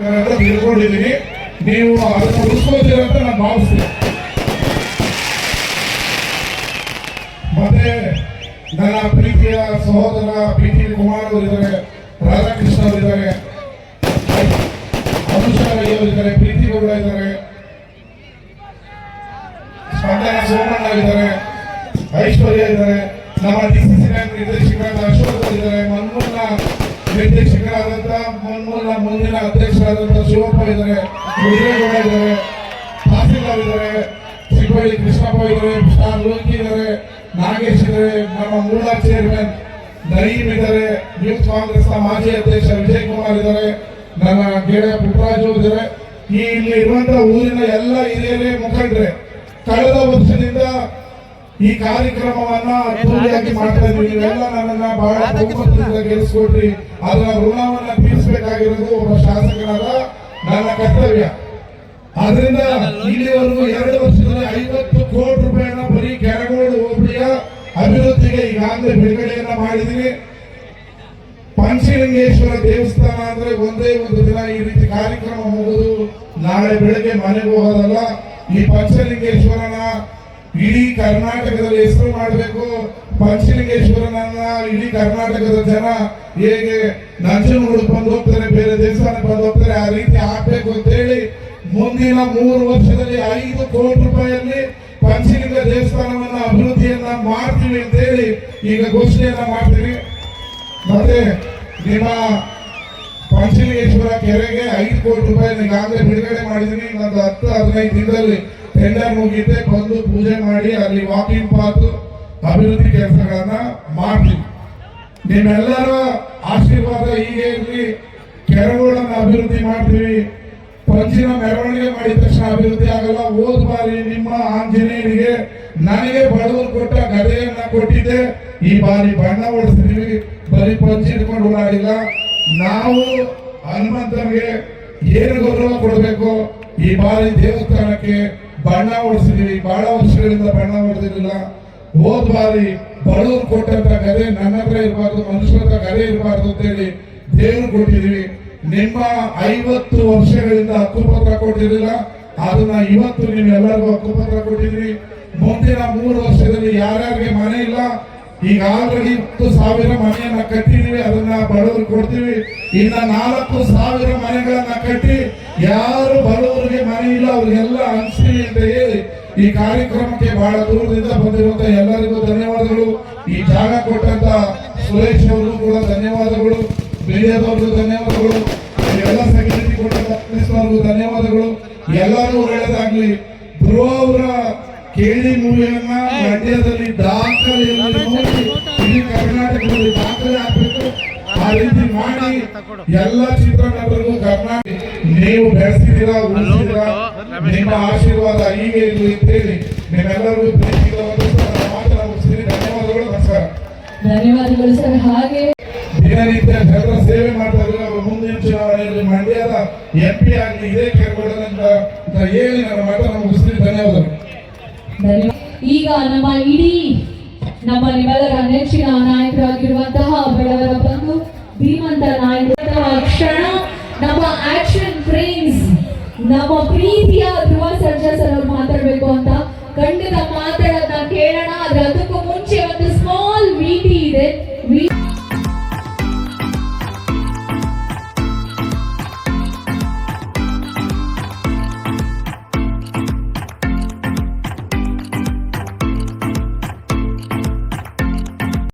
ತಿಳ್ಕೊಂಡಿದ್ದೀನಿ ನೀವು ಅದನ್ನ ಉಳಿಸ್ಕೋತೀರ ಅಂತ ನಾನು ಭಾವಿಸ್ತೀನಿ. ಮತ್ತೆ ನನ್ನ ಪ್ರೀತಿಯ ಸಹೋದರ ಪಿ ಟಿ ಕುಮಾರ್ ಅವರಿದ್ದಾರೆ ರಾಧಾಕೃಷ್ಣ ಅವರಿದ್ದಾರೆ ಅನುಷಾ ರೈ ಇದ್ದಾರೆ, ಪ್ರೀತಿ ಗೌಡ ಇದ್ದಾರೆ, ಸ್ಪಂದನ ಸೋಮಣ್ಣ ಇದ್ದಾರೆ, ಐಶ್ವರ್ಯ ಇದ್ದಾರೆ, ನಮ್ಮ ಡಿ ಸಿ ಸಿ ನಿರ್ದೇಶಕರಾದ ಅಶೋಕ್ ಇದ್ದಾರೆ ಮನ್ಮೂಲ ನಿರ್ದೇಶಕರಾದಂತ ಮನ್ಮೂಲ ಮುಂದಿನ ಅಧ್ಯಕ್ಷರಾದಂಥ ಶಿವಪ್ಪ ಇದ್ದಾರೆ ಮುರುಗೇಗೌಡ ಇದ್ದಾರೆ, ತಹಸೀಲ್ದಾರ್ ಇದ್ದಾರೆ, ಸಿಬ್ಬಳ್ಳಿ ಕೃಷ್ಣಪ್ಪ ಇದ್ದಾರೆ, ಸ್ಟಾರ್ ಲೋಕಿ ಇದ್ದಾರೆ, ನಾಗೇಶ್ ಇದ್ದಾರೆ, ನಮ್ಮ ಮೂಲ ಚೇರ್ಮನ್ ನಯೀಮ್ ಇದ್ದಾರೆ ಯೂತ್ ಕಾಂಗ್ರೆಸ್ನ ಮಾಜಿ ಅಧ್ಯಕ್ಷ ವಿಜಯ್ ಕುಮಾರ್ ಇದ್ದಾರೆ ನನ್ನ ಗೆಳೆಯ ಪುಟ್ಟರಾಜು ಇದ್ದಾರೆ. ಈ ಇಲ್ಲಿ ಇರುವಂತಹ ಊರಿನ ಎಲ್ಲ ಹಿರಿಯರೇ ಮುಖಂಡ್ರೆ, ಕಳೆದ ವರ್ಷದಿಂದ ಈ ಕಾರ್ಯಕ್ರಮವನ್ನ ಅದ್ದೂರಿಯಾಗಿ ಮಾಡ್ತಾ ಇದ್ವಿ ನೀವೆಲ್ಲ ನನ್ನನ್ನ ಬಹಳ ಬಹುಮತದಿಂದ ಅದರ ಋಣವನ್ನ ತೀರಿಸಬೇಕಾಗಿರೋದು ಒಬ್ಬ ಶಾಸಕನಾದ ನನ್ನ ಕರ್ತವ್ಯ. ಅದರಿಂದ ಇಲ್ಲಿವರೆಗೂ ಎರಡು ವರ್ಷದಲ್ಲಿ ಐವತ್ತು ಕೋಟಿ ರೂಪಾಯಿನ ಬರೀ ಕೆರಗೋಡು ಹೋಬಳಿಯ ಅಭಿವೃದ್ಧಿಗೆ ಈಗಾಗಲೇ ಬಿಡುಗಡೆಯನ್ನ ಮಾಡಿದೀವಿ ಪಂಚಲಿಂಗೇಶ್ವರ ದೇವಸ್ಥಾನ ಅಂದ್ರೆ ಒಂದೇ ಒಂದು ದಿನ ಈ ರೀತಿ ಕಾರ್ಯಕ್ರಮ ಮುಗಿದು ನಾಳೆ ಬೆಳಗ್ಗೆ ಮನೆಗೆ ಹೋಗೋದಲ್ಲ. ಈ ಪಂಚಲಿಂಗೇಶ್ವರನ ಇಡೀ ಕರ್ನಾಟಕದಲ್ಲಿ ಹೆಸರು ಮಾಡಬೇಕು ಪಂಚಲಿಂಗೇಶ್ವರನನ್ನ, ಇಡೀ ಕರ್ನಾಟಕದ ಜನ ಹೇಗೆ ನಂಜನಗೂಡು ಬಂದು ಹೋಗ್ತಾರೆ, ಬೇರೆ ದೇವಸ್ಥಾನಕ್ಕೆ ಬಂದು ಹೋಗ್ತಾರೆ, ಆ ರೀತಿ ಆಗ್ಬೇಕು ಅಂತ ಹೇಳಿ ಮುಂದಿನ ಮೂರು ವರ್ಷದಲ್ಲಿ ಐದು ಕೋಟಿ ರೂಪಾಯಿಯಲ್ಲಿ ಪಂಚಲಿಂಗ ದೇವಸ್ಥಾನವನ್ನ ಅಭಿವೃದ್ಧಿಯನ್ನ ಮಾಡ್ತೀವಿ ಅಂತ ಹೇಳಿ ಈಗ ಘೋಷಣೆಯನ್ನ ಮಾಡ್ತೀವಿ. ಮತ್ತೆ ನಿಮ್ಮ ಪಂಚಲಿಂಗೇಶ್ವರ ಕೆರೆಗೆ ಐದು ಕೋಟಿ ರೂಪಾಯಿ ಈಗಾಗಲೇ ಬಿಡುಗಡೆ ಮಾಡಿದೀನಿ ಇನ್ನೊಂದು ಹತ್ತು ಹದಿನೈದು ದಿನದಲ್ಲಿ ಟೆಂಡರ್ ಮುಗಿತೆ, ಬಂದು ಪೂಜೆ ಮಾಡಿ, ಅಲ್ಲಿ ವಾಕಿಂಗ್ ಪಾತ್ ಅಭಿವೃದ್ಧಿ ಕೆಲಸಗಳನ್ನ ಮಾಡ್ತೀವಿ ನಿಮ್ಮೆಲ್ಲರ ಆಶೀರ್ವಾದ ಹೀಗೆ ಇರಲಿ. ಕೆರೆಗಳನ್ನ ಅಭಿವೃದ್ಧಿ ಮಾಡ್ತೀವಿ. ಪಂಚಿನ ಮೆರವಣಿಗೆ ಮಾಡಿದ ತಕ್ಷಣ ಅಭಿವೃದ್ಧಿ ಆಗಲ್ಲ. ಹೋದ ಬಾರಿ ನಿಮ್ಮ ಆಂಜನೇಯರಿಗೆ ನನಗೆ ಬಡವರು ಕೊಟ್ಟ ಗದೆಯನ್ನ ಕೊಟ್ಟಿದ್ದೆ. ಈ ಬಾರಿ ಬಣ್ಣ ಓಡಿಸಿದ್ವಿ ಬರೀ ಪಂಚಿ ಇಟ್ಕೊಂಡು ಓಡಾಡಿಲ್ಲ. ನಾವು ಹನುಮಂತನಿಗೆ ಏನು ಗೌರವ ಕೊಡಬೇಕು? ಈ ಬಾರಿ ದೇವಸ್ಥಾನಕ್ಕೆ ಬಣ್ಣ ಹೊಡಿಸಿದೀವಿ ಬಹಳ ವರ್ಷಗಳಿಂದ ಬಣ್ಣ ಹೊಡೆದಿರಲಿಲ್ಲ ಹೋದ್ ಬಾರಿ ಬಡವರು ಕೊಟ್ಟಂತ ಕರೆ ನನ್ನ ಹತ್ರ ಇರಬಾರ್ದು, ಮನುಷ್ಯರ ಹತ್ರ ಕರೆ ಇರಬಾರ್ದು ಅಂತೇಳಿ ದೇವರು ಕೊಟ್ಟಿದ್ದೀವಿ ನಿಮ್ಮ ಐವತ್ತು ವರ್ಷಗಳಿಂದ ಹಕ್ಕುಪತ್ರ ಕೊಟ್ಟಿರಲಿಲ್ಲ. ಅದನ್ನ ಇವತ್ತು ನೀವೆಲ್ಲರಿಗೂ ಹಕ್ಕುಪತ್ರ ಕೊಟ್ಟಿದ್ರಿ ಮುಂದಿನ ಮೂರು ವರ್ಷದಲ್ಲಿ ಯಾರ್ಯಾರಿಗೆ ಮನೆ ಇಲ್ಲ ಈಗ ಆಲ್ರೆಡಿ ಹತ್ತು ಸಾವಿರ ಮನೆಯನ್ನ ಕಟ್ಟಿದೀವಿ. ಅದನ್ನ ಬಡವರು ಕೊಡ್ತೀವಿ. ಇನ್ನ ನಾಲ್ಕು ಸಾವಿರ ಮನೆಗಳನ್ನ ಕಟ್ಟಿ ಯಾರು ಬರೋರಿಗೆ ಮನೆ ಇಲ್ಲ, ಅವ್ರಿಗೆಲ್ಲ ಹಂಚಿ ಅಂತ ಹೇಳಿ ಈ ಕಾರ್ಯಕ್ರಮಕ್ಕೆ ಬಹಳ ದೂರದಿಂದ ಬಂದಿರುವಂತ ಎಲ್ಲರಿಗೂ ಧನ್ಯವಾದಗಳು. ಈ ಜಾಗ ಕೊಟ್ಟಂತ ಸುರೇಶ್ ಅವರು ಕೂಡ ಧನ್ಯವಾದಗಳು ಮೀಡಿಯಾದವ್ರಿಗೂ ಧನ್ಯವಾದಗಳು, ಎಲ್ಲ ಸೆಕ್ಯೂರಿಟಿ ಕೊಟ್ಟಂತ ಧನ್ಯವಾದಗಳು. ಎಲ್ಲರೂ ಒಳ್ಳೆಯದಾಗ್ಲಿ ಧ್ರುವ ಅವರ ಕೇಳಿ ಮೂವಿಯನ್ನ ಮಂಡ್ಯದಲ್ಲಿ ದಾಖಲೆ ನೋಡಿ, ಇಡೀ ಕರ್ನಾಟಕದಲ್ಲಿ ದಾಖಲೆ ಆಗಬೇಕು. ಆ ರೀತಿ ಮಾಡಿ ಎಲ್ಲ ಚಿತ್ರನಟರಿಗೂ ಕರ್ನಾಟಕ ನೀವು ಬೆಳೆಸಿದ್ದೀರಾ ಉಳಿಸಿದೀರಾ ನಿಮ್ಮ ಆಶೀರ್ವಾದ ಹೀಗೆ ಇರಲಿ ಅಂತೇಳಿ ನಿಮ್ಮೆಲ್ಲರಿಗೂ ಧನ್ಯವಾದಗಳು ನಮಸ್ಕಾರ. ಧನ್ಯವಾದಗಳು ಸರ್. ಹಾಗೆ ದಿನನಿತ್ಯ ಜನರ ಸೇವೆ ಮಾಡ್ತಾ ಇದ್ರೆ ಅವರು ಮುಂದಿನ ಚುನಾವಣೆಯಲ್ಲಿ ಮಂಡ್ಯದ ಎಂ ಪಿ ಆಗಲಿ ಇದೇ ಕೇಳ್ಕೊಳ್ಳೋದಂತ ಹೇಳಿ ನನ್ನ ಮಾತನ್ನು ಮುಗಿಸ್ತೀನಿ. ಧನ್ಯವಾದಗಳು. ಈಗ ನಮ್ಮ ಇಡೀ ನಮ್ಮ ನಿಮ್ಮೆಲ್ಲರ ನೆಚ್ಚಿನ ನಾಯಕರಾಗಿರುವಂತಹ ಬಡವರ ನಮ್ಮ ಪ್ರೀತಿಯ ಧ್ರುವ ಸರ್ಜಾ ಸರ್ ಅವ್ರು ಮಾತಾಡ್ಬೇಕು ಅಂತ ಖಂಡಿತ ಮಾತಾಡೋದನ್ನ ಕೇಳೋಣ ಆದ್ರೆ ಅದಕ್ಕೂ